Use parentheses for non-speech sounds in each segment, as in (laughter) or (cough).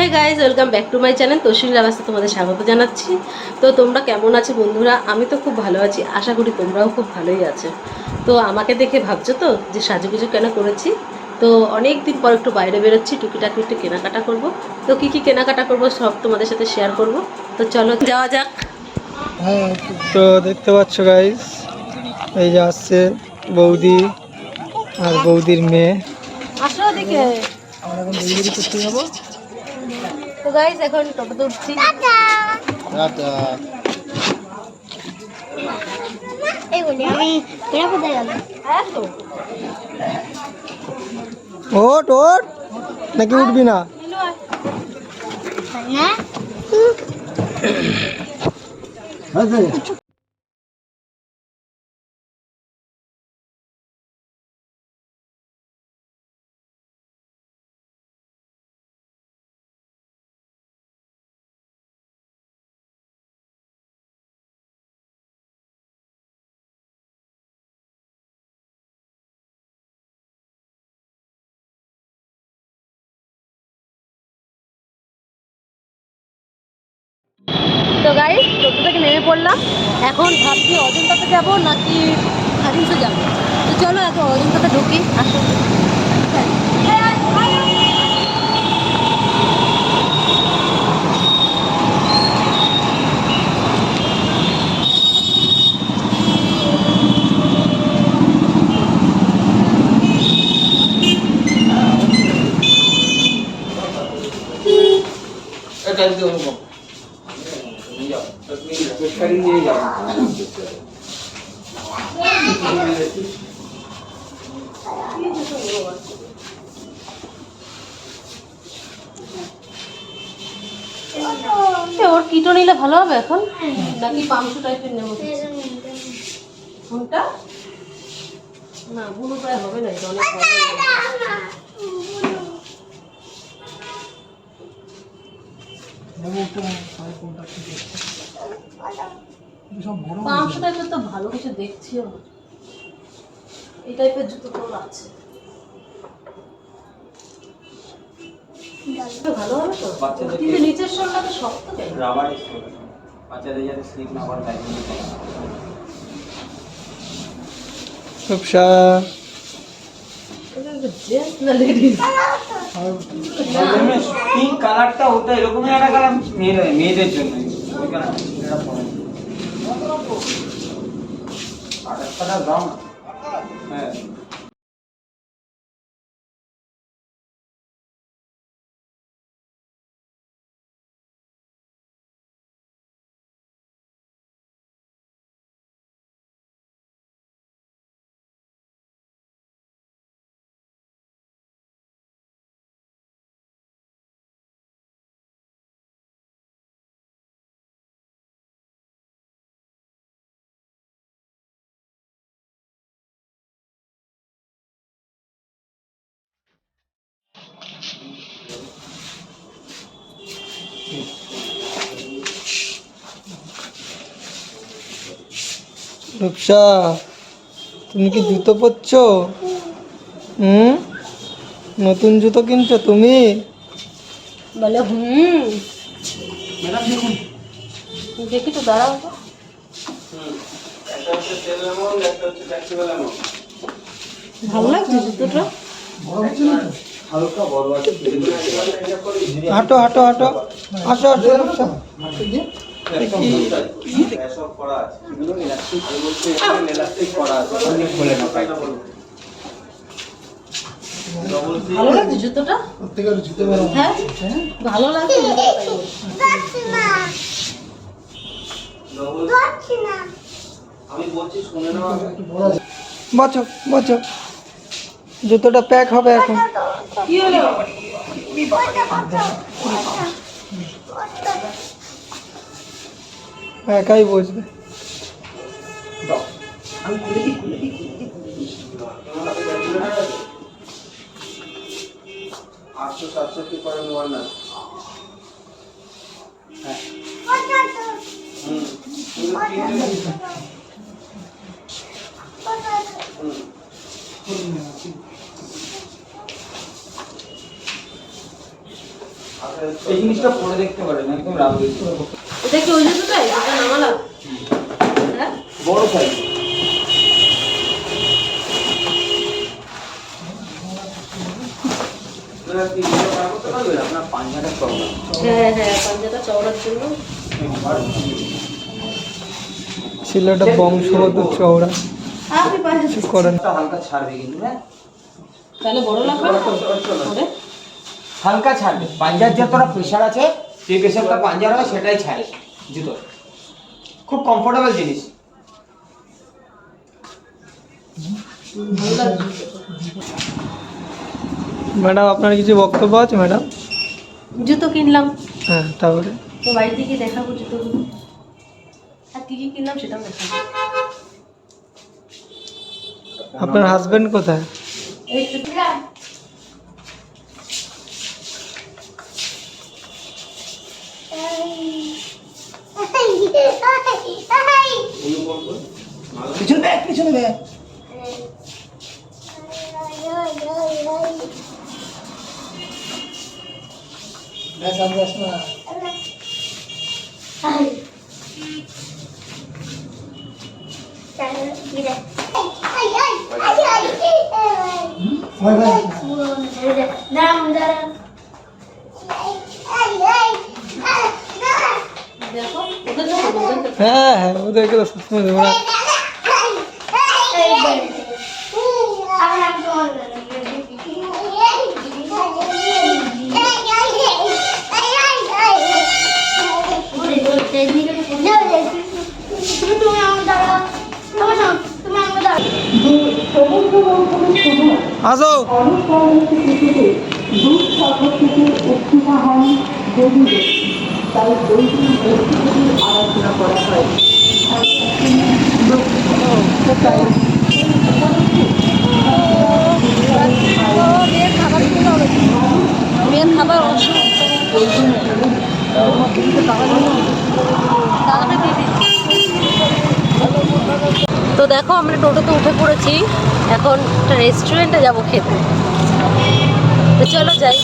Hey guys welcome back to my channel তসিল রাবাসে তোমাদের স্বাগত জানাচ্ছি। তো তোমরা কেমন আছো বন্ধুরা? আমি তো খুব ভালো আছি। আশা করি তোমরাও খুব ভালোই আছো। তো আমাকে দেখে ভাবছ তো যে সাজুগুজু কেন করেছি? তো অনেক দিন পর একটু বাইরে বেরোচ্ছি টুকিটাকি একটু কেনাকাটা করব। তো কী কী কেনাকাটা করব সব তোমাদের সাথে শেয়ার করব। তো চলো যাওয়া যাক। হ্যাঁ তো দেখতে পাচ্ছ গাইস এই যে আসছে বৌদি আর বৌদির মেয়ে। আসো দিকে আমরা এখন ডেলিভারি করতে যাব তো গাইস এখন টোটোতে উঠছি আমি কোথায় গেল হ্যাঁ ওট ওট। নাকি উঠবি না? হ্যাঁ। টোটো পড়লাম। এখন ভাবছি অজন্তাতে যাব নাকি হারিসে যাব? তো চলো এখন অজন্তাতে ঢুকি। এ, ওর কিটো নিলে ভালো হবে এখন? নাকি পামসু টাইপের নেব? কোনটা? না বুনো প্রায় হবে না এটা অনেক বড় টাইপের তো ভালো কিছু দেখছিও না। এই টাইপের জুতো তো ভালো হবে তো? কিন্তু নিচের শোলটা তো শক্ত কেন? রাবার বাচ্চাদের যাতে স্লিপ না করে তাই জন্য করা। রূপসা। এটা জেন্টস না লেডিস পিঙ্ক কালারটা ওটা এরকমই একটা কালার মেয়েদের জন্য এটা পরে দাম হ্যাঁ রূপসা তুমি কি জুতো পরছ? হুম? নতুন জুতো কিনছো তুমি? বলে হুম। দেখি তো দাঁড়াও তো। ভালো লাগছে জুতোটা? হালকা বড় আছে হাঁটো হাঁটো হাঁটো। আসো আসো ভালো লাগছে জুতোটা? হ্যাঁ? ভালো বছো জুতোটা। প্যাক হবে এখন। কি হলো? ক্যালকুলেটর আছে আটশো আচ্ছা এই জিনিসটা পরে দেখতে পারেন একদম রাম এটা কি ওই জুতোটাই যেটা নামালাম হ্যাঁ? বড় সাইজ। আপনার পাঞ্জাটা চওড়া। হ্যাঁ হ্যাঁ জন্য। বংশগত চওড়া। কিছু হালকা ছাড়বে কিন্তু হ্যাঁ? তাহলে বড় লাগবে না হালকা ছাড়বে। পাঞ্জার যতটা প্রেশার আছে যে প্রেশারটা পাঞ্জার হয় সেটাই ছাড়ে জুতো খুব কমফোর্টেবল জিনিস। ভালো লাগবে জুতোটা। ম্যাডাম আপনার কিছু বক্তব্য আছে ম্যাডাম? জুতো কিনলাম। হ্যাঁ তারপরে তো বাড়িতে গিয়ে দেখাবো জুতোগুলো। আর কি কি কিনলাম সেটাও দেখাবো। আপনার হাজবেন্ড কোথায়? পিছনে দেখ পিছনে দেখ দাঁড়ান দাঁড়ান হ্যাঁ হ্যাঁ ওদেরকে তো সবসময় দেবো। না তুমি আমার দাঁড়া তুমি আমার দাঁড়া আসো মেয়ের খাবার অসুখ তো দেখো আমরা টোটোতে উঠে পড়েছি। এখন একটা রেস্টুরেন্টে যাব খেতে। তো চলো যাই।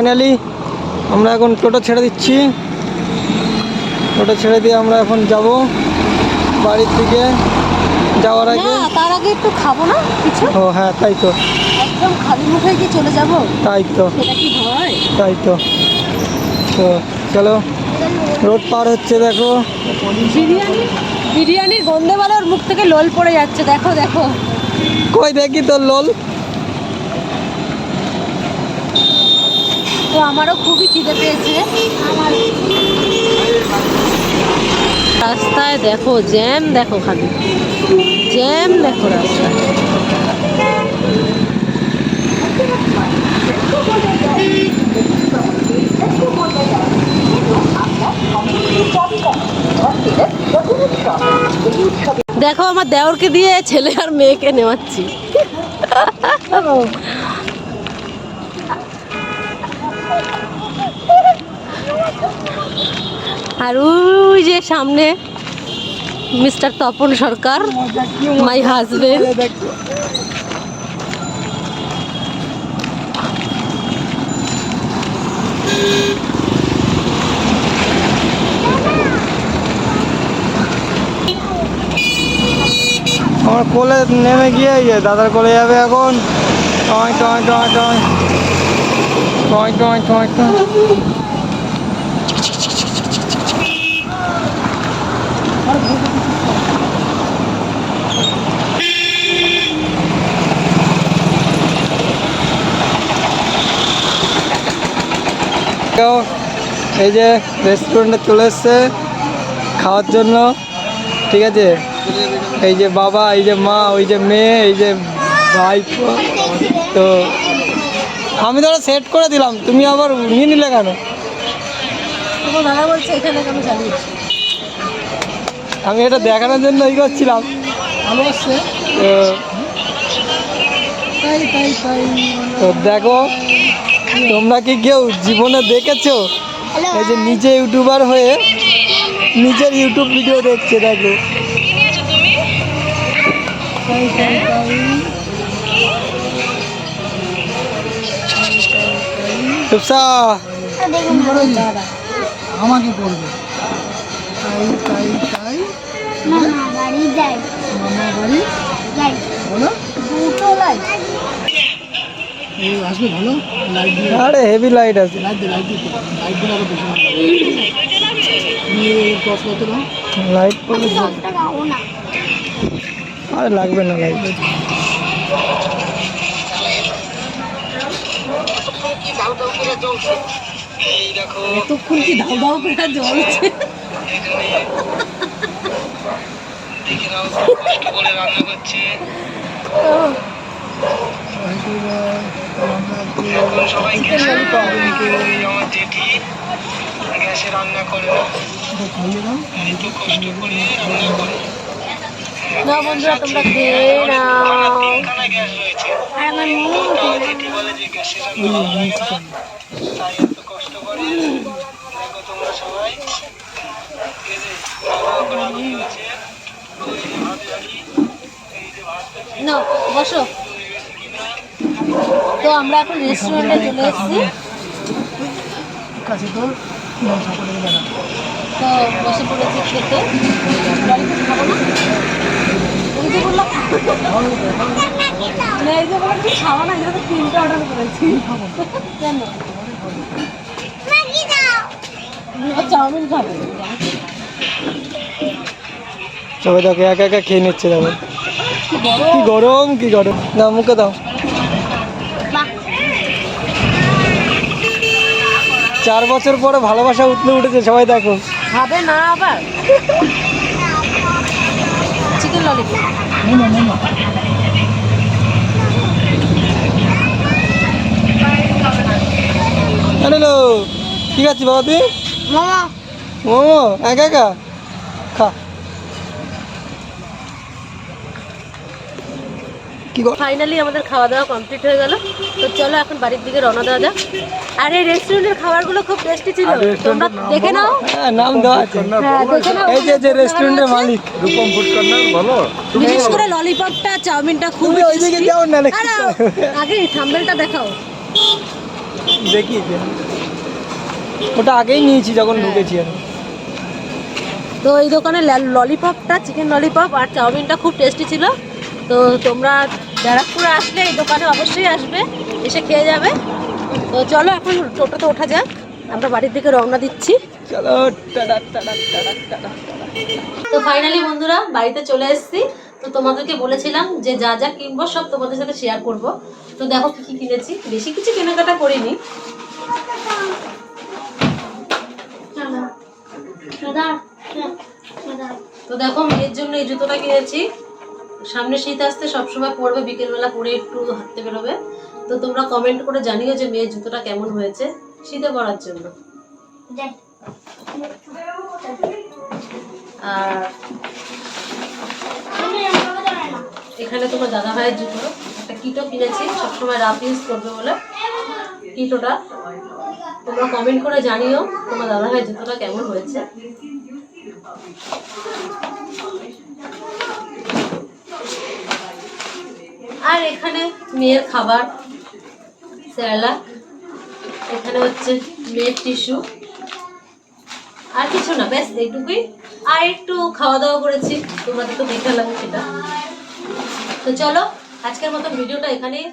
ফাইনালি আমরা এখন টোটো ছেড়ে দিচ্ছি। টোটো ছেড়ে দিয়ে আমরা এখন যাব বাড়ির দিকে যাওয়ার আগে। তার আগে একটু খাব না কিছু? ও হ্যাঁ তাই তো। একদম খালি মুখে কি চলে যাব? তাই তো। এটা কি হয় তাই তো। তো চলো রোড পার হচ্ছে দেখো। বিরিয়ানি বিরিয়ানির গন্ধে ওর মুখ থেকে লোল পড়ে যাচ্ছে। দেখো দেখো। কই দেখি তোর লোল? তো আমারও খুবই খিদে পেয়েছে। রাস্তায় দেখো, জ্যাম দেখো খালি। জ্যাম দেখো রাস্তায়। দেখো, আমার দেওরকে দিয়ে ছেলে আর মেয়েকে নেওয়াচ্ছি। (laughs) আর ওই যে সামনে mister Tapan Sarkar my husband আমার কোলে নেমে গিয়ে দাদার কোলে যাবে এখন। Going, going, going, going. Going, going, going, going. এই बाबा রেস্টুরেন্টে চলে তো আমি তো সেট করে দিলাম তুমি আবার নিয়ে নিলে কেন? আমি এটা দেখানোর জন্য ই করছিলাম। তো দেখো তোমরা কি কেউ জীবনে দেখেছ? এই যে নিজে ইউটিউবার হয়ে নিজের ইউটিউব ভিডিও দেখছে দেখো। আমাকে করবে তাই তাই তাই। মামা বাড়ি যাই। মামা বাড়ি যাই। বলো। দুটো লাইট এই আসবে ভালো? লাইট দিয়ে আরে হেভি লাইট আছে। লাইট দিয়ে লাইট দিয়ে লাইট দিয়ে আরও বেশি কত লাইট খাব না। আরে জ্বলছে এই দেখো এতক্ষণ কি দাও দাও করে জ্বলছে দেখে নাও কষ্ট করে রান্না করছে সবাইকে আমার জেঠি গ্যাসে রান্না করে এত কষ্ট করে রান্না করে না বন্ধুরা, তোমরা খেয়ে নাও। না, বসো। তো আমরা এখন রেস্টুরেন্টে চলে এসেছি। তো তো বসে পড়েছি খেতে। খাব না? সবাই দেখো, একা একা খেয়ে নিচ্ছে দেখো। কি গরম কি গরম। না মুখে দাও। চার বছর পরে ভালোবাসা উঠলে উঠেছে, সবাই দেখো। খাবে না আবার? চিকেন ললিপপ হ্যালো ঠিক আছে বাবা তুই মামা মোমো একা একা কি গো ফাইনালি আমাদের খাওয়া দাওয়া কমপ্লিট হয়ে গেল। তো চলো এখন বাড়ির দিকে রওনা দেওয়া যাক। আর এই রেস্টুরেন্টের খাবারগুলো খুব টেস্টি ছিল। তোমরা দেখে নাও। হ্যাঁ নাম দেওয়া আছে। হ্যাঁ এই যে যে রেস্টুরেন্টের মালিক। রূপম ফুড কর্নার বলো। বিশেষ করে ললিপপটা চাউমিনটা খুব তুমি ওইদিকে যাও না? আগে থাম্বেলটা দেখাও। দেখি। ওটা আগেই নিয়েছি যখন ঢুকেছি আমি। তো এই দোকানে ললিপপটা চিকেন ললিপপ আর চাউমিনটা খুব টেস্টি ছিল। তো তোমরা ব্যারাকপুরে আসলে এই দোকানে অবশ্যই আসবে এসে খেয়ে যাবে। তো চলো এখন টোটোতে ওঠা যাক আমরা বাড়ির দিকে রওনা দিচ্ছি। চলো টাটা টাটা টাটা টাটা তো ফাইনালি বন্ধুরা বাড়িতে চলে এসেছি। তো তোমাদেরকে বলেছিলাম যে যা যা কিনবো সব তোমাদের সাথে শেয়ার করব। তো দেখো কি কি কিনেছি। বেশি কিছু কেনাকাটা করিনি। দাদা দাদা। তো দেখো মেয়ের জন্য এই জুতোটা কিনেছি। সামনে শীত আসতে সবসময় পরবে বিকেলবেলা পরে একটু হাঁটতে বেরোবে। তো তোমরা কমেন্ট করে জানিও যে মেয়ের জুতোটা কেমন হয়েছে শীতে পরার জন্য। আর এখানে তোমার দাদা ভাইয়ের জুতো। একটা কিটো কিনেছি সবসময় রাফ ইউজ করবে বলে। কিটোটা। তোমরা কমেন্ট করে জানিও তোমার দাদা ভাইয়ের জুতোটা কেমন হয়েছে। আর এখানে মেয়ের খাবার স্যালাক এখানে হচ্ছে মেয়ের টিস্যু। আর কিছু না, ব্যাস এইটুকুই। আর একটু খাওয়া দাওয়া করেছি, তোমাদের তো দেখালাম সেটা। তো চলো, আজকের মতন ভিডিওটা এখানেই।